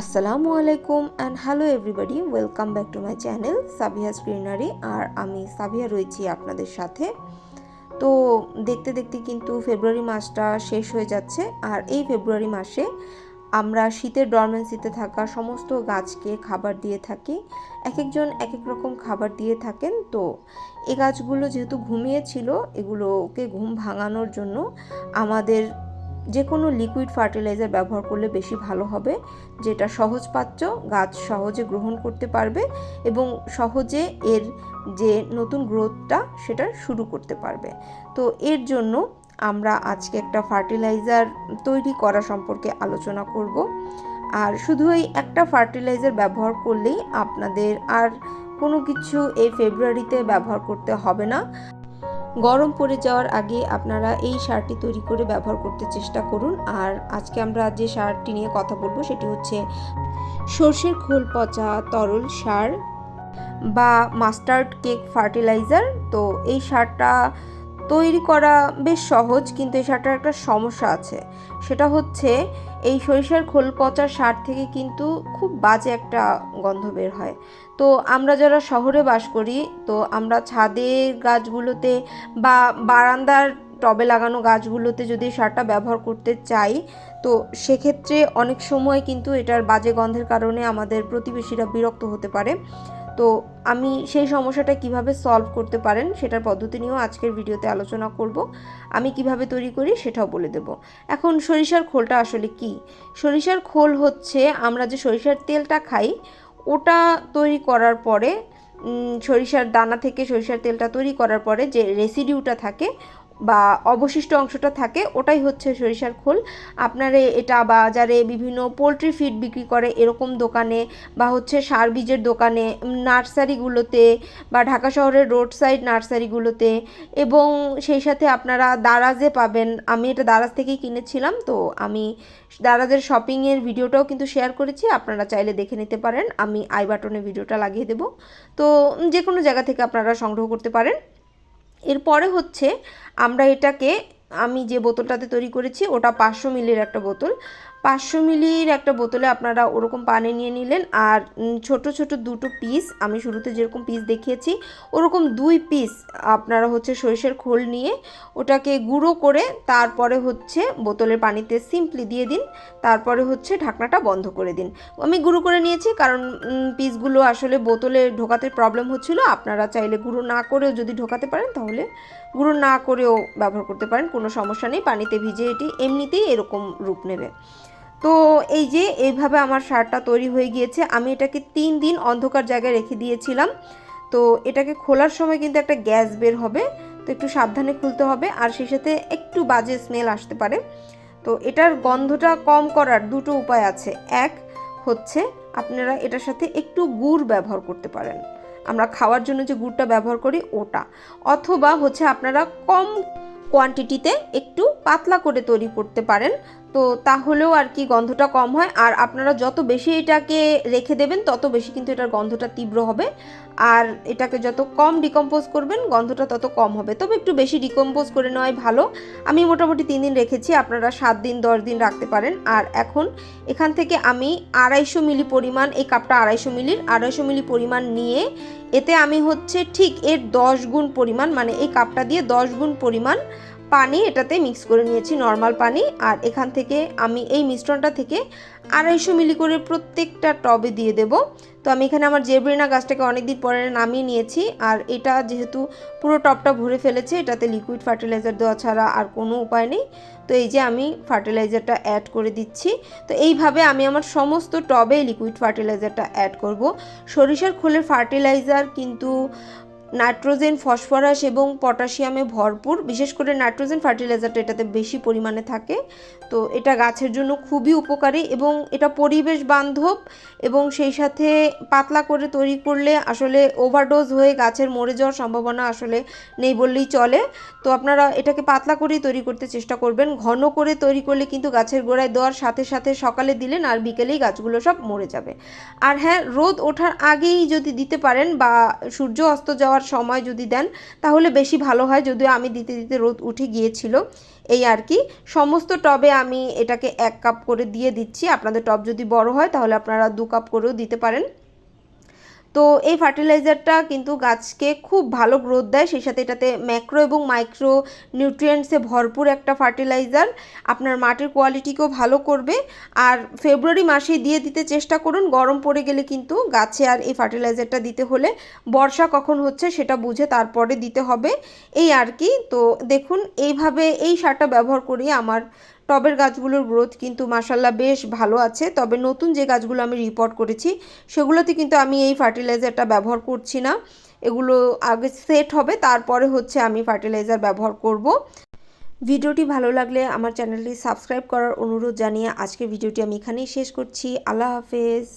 আসসালামু আলাইকুম and hello everybody welcome back to my channel Sabiha স্ক্রিনারি আর আমি সাবিহা রয়েছি আপনাদের সাথে। তো দেখতে দেখতে কিন্তু ফেব্রুয়ারি মাসটা শেষ হয়ে যাচ্ছে। আর এই ফেব্রুয়ারি মাসে আমরা শীতের ডরমেন্সিতে থাকা সমস্ত গাছকে খাবার দিয়ে থাকি। এক একজন এক এক রকম খাবার দিয়ে থাকেন। তো এই গাছগুলো যেহেতু ঘুমিয়েছিল এগুলোকে ঘুম ভাঙানোর জন্য আমাদের যে কোনো লিকুইড ফার্টিলাইজার ব্যবহার করলে বেশি ভালো হবে, যেটা সহজ সহজপাচ্য গাছ সহজে গ্রহণ করতে পারবে এবং সহজে এর যে নতুন গ্রোথটা সেটা শুরু করতে পারবে। তো এর জন্য আমরা আজকে একটা ফার্টিলাইজার তৈরি করা সম্পর্কে আলোচনা করব। আর শুধু এই একটা ফার্টিলাইজার ব্যবহার করলেই আপনাদের আর কোনো কিছু এই ফেব্রুয়ারিতে ব্যবহার করতে হবে না। গরম পড়ে যাওয়ার আগে আপনারা এই সারটি তৈরি করে ব্যবহার করতে চেষ্টা করুন। আর আজকে আমরা যে সারটি নিয়ে কথা বলব সেটি হচ্ছে সর্ষের খোল পচা তরল সার বা মাস্টার্ড কেক ফার্টিলাইজার। তো এই সারটা তৈরি করা বেশ সহজ, কিন্তু এই সারটার একটা সমস্যা আছে। সেটা হচ্ছে এই সরিষার খোল পচা সার থেকে কিন্তু খুব বাজে একটা গন্ধ বের হয়। তো আমরা যারা শহরে বাস করি, তো আমরা ছাদের গাছগুলোতে বা বারান্দার টবে লাগানো গাছগুলোতে যদি সারটা ব্যবহার করতে চাই, তো সেক্ষেত্রে অনেক সময় কিন্তু এটার বাজে গন্ধের কারণে আমাদের প্রতিবেশীরা বিরক্ত হতে পারে। তো আমি সেই সমস্যাটা কীভাবে সলভ করতে পারেন সেটার পদ্ধতি নিয়েও আজকের ভিডিওতে আলোচনা করব। আমি কীভাবে তৈরি করি সেটাও বলে দেব। এখন সরিষার খোলটা আসলে কি? সরিষার খোল হচ্ছে আমরা যে সরিষার তেলটা খাই, ওটা তৈরি করার পরে সরিষার দানা থেকে সরিষার তেলটা তৈরি করার পরে যে রেসিডিউটা থাকে বা অবশিষ্ট অংশটা থাকে, ওটাই হচ্ছে সরিষার খোল। আপনারা এটা বাজারে বিভিন্ন পোলট্রি ফিড বিক্রি করে, এরকম দোকানে বা হচ্ছে সার বীজের দোকানে, নার্সারিগুলোতে বা ঢাকা শহরের রোড সাইড নার্সারিগুলোতে এবং সেই সাথে আপনারা দারাজে পাবেন। আমি এটা দারাজ থেকেই কিনেছিলাম, তো আমি দারাজের শপিংয়ের ভিডিওটাও কিন্তু শেয়ার করেছি, আপনারা চাইলে দেখে নিতে পারেন। আমি আই বাটনে ভিডিওটা লাগিয়ে দেবো। তো যে কোনো জায়গা থেকে আপনারা সংগ্রহ করতে পারেন। এরপরে হচ্ছে আমরা এটাকে আমি যে বোতলটাতে তৈরি করেছি ওটা পাঁচশো মিলির একটা বোতল। পাঁচশো মিলির একটা বোতলে আপনারা ওরকম পানি নিয়ে নিলেন আর ছোট ছোট দুটো পিস আমি শুরুতে যেরকম পিস দেখিয়েছি, ওরকম দুই পিস আপনারা হচ্ছে সরিষার খোল নিয়ে ওটাকে গুঁড়ো করে তারপরে হচ্ছে বোতলের পানিতে সিম্পলি দিয়ে দিন, তারপরে হচ্ছে ঢাকনাটা বন্ধ করে দিন। আমি গুঁড়ো করে নিয়েছি কারণ পিসগুলো আসলে বোতলে ঢোকাতে প্রবলেম হচ্ছিল, আপনারা চাইলে গুঁড়ো না করেও যদি ঢোকাতে পারেন তাহলে গুঁড়ো না করেও ব্যবহার করতে পারেন, কোনো সমস্যা নেই, পানিতে ভিজে এটি এমনিতেই এরকম রূপ নেবে। তো এই যে এইভাবে আমার সারটা তৈরি হয়ে গিয়েছে, আমি এটাকে তিন দিন অন্ধকার জায়গায় রেখে দিয়েছিলাম। তো এটাকে খোলার সময় কিন্তু একটা গ্যাস বের হবে, তো একটু সাবধানে খুলতে হবে আর সেই সাথে একটু বাজে স্মেল আসতে পারে। তো এটার গন্ধটা কম করার দুটো উপায় আছে। এক হচ্ছে আপনারা এটার সাথে একটু গুড় ব্যবহার করতে পারেন। আমরা খাওয়ার জন্য যে গুড়টা ব্যবহার করি ওটা। অথবা হচ্ছে আপনারা কম কোয়ান্টিটিতে একটু পাতলা করে তৈরি করতে পারেন। তো তাহলেও আর কি গন্ধটা কম হয়। আর আপনারা যত বেশি এটাকে রেখে দেবেন, তত বেশি কিন্তু এটার গন্ধটা তীব্র হবে। আর এটাকে যত কম ডিকম্পোজ করবেন, গন্ধটা তত কম হবে। তবে একটু বেশি ডিকম্পোজ করে নেওয়াই ভালো। আমি মোটামুটি তিন দিন রেখেছি, আপনারা সাত দিন, দশ দিন রাখতে পারেন। আর এখন এখান থেকে আমি আড়াইশো মিলি পরিমাণ, এই কাপটা আড়াইশো মিলির, আড়াইশো মিলি পরিমাণ নিয়ে, এতে আমি হচ্ছে ঠিক এর দশ গুণ পরিমাণ মানে এই কাপটা দিয়ে দশ গুণ পরিমাণ পানি এটাতে মিক্স করে নিয়েছি নর্মাল পানি। আর এখান থেকে আমি এই মিশ্রণটা থেকে আড়াইশো মিলি করে প্রত্যেকটা টবে দিয়ে দেব। তো আমি এখানে আমার জেব্রিনা গাছটাকে অনেক দিন পরে নামিয়ে নিয়েছি। আর এটা যেহেতু পুরো টপটা ভরে ফেলেছে, এটাতে লিকুইড ফার্টিলাইজার দেওয়া ছাড়া আর কোনো উপায় নেই। তো এই যে আমি ফার্টিলাইজারটা অ্যাড করে দিচ্ছি। তো এইভাবে আমি আমার সমস্ত টবে লিকুইড ফার্টিলাইজারটা অ্যাড করব। সরিষার খোলের ফার্টিলাইজার কিন্তু নাইট্রোজেন, ফসফরাস এবং পটাশিয়ামে ভরপুর। বিশেষ করে নাইট্রোজেন ফার্টিলাইজারটা এটাতে বেশি পরিমাণে থাকে। তো এটা গাছের জন্য খুবই উপকারী এবং এটা পরিবেশ বান্ধব এবং সেই সাথে পাতলা করে তৈরি করলে আসলে ওভারডোজ হয়ে গাছের মরে যাওয়ার সম্ভাবনা আসলে নেই বললেই চলে। তো আপনারা এটাকে পাতলা করেই তৈরি করতে চেষ্টা করবেন। ঘন করে তৈরি করলে কিন্তু গাছের গোড়ায় দেওয়ার সাথে সাথে সকালে দিলেন আর বিকেলেই গাছগুলো সব মরে যাবে। আর হ্যাঁ রোদ ওঠার আগেই যদি দিতে পারেন বা সূর্য অস্ত যাওয়ার হওয়ার সময় যদি দেন, তাহলে বেশি ভালো হয়। যদিও আমি দিতে দিতে রোদ উঠে গিয়েছিল এই আর কি। সমস্ত টবে আমি এটাকে এক কাপ করে দিয়ে দিচ্ছি। আপনাদের টব যদি বড় হয়, তাহলে আপনারা দু কাপ করেও দিতে পারেন। তো এই ফার্টিলাইজারটা কিন্তু গাছকে খুব ভালো গ্রোথ দেয়। সেই সাথে এটাতে ম্যাক্রো এবং মাইক্রো নিউট্রিয়েন্টসে ভরপুর একটা ফার্টিলাইজার। আপনার মাটির কোয়ালিটিকেও ভালো করবে। আর ফেব্রুয়ারি মাসে দিয়ে দিতে চেষ্টা করুন। গরম পড়ে গেলে কিন্তু গাছে আর এই ফার্টিলাইজারটা দিতে হলে বর্ষা কখন হচ্ছে সেটা বুঝে তারপরে দিতে হবে। এই আর কি। তো দেখুন, এইভাবে এই সারটা ব্যবহার করি আমার টবের গাছগুলোর গ্রোথ কিন্তু মাসাল্লাহ বেশ ভালো আছে। তবে নতুন যে গাছগুলো আমি রিপোর্ট করেছি, সেগুলোতে কিন্তু আমি এই ফার্টিলাইজারটা ব্যবহার করছি না। এগুলো আগে সেট হবে, তারপরে হচ্ছে আমি ফার্টিলাইজার ব্যবহার করব। ভিডিওটি ভালো লাগলে আমার চ্যানেলটি সাবস্ক্রাইব করার অনুরোধ জানিয়ে আজকের ভিডিওটি আমি এখানেই শেষ করছি। আল্লাহ হাফেজ।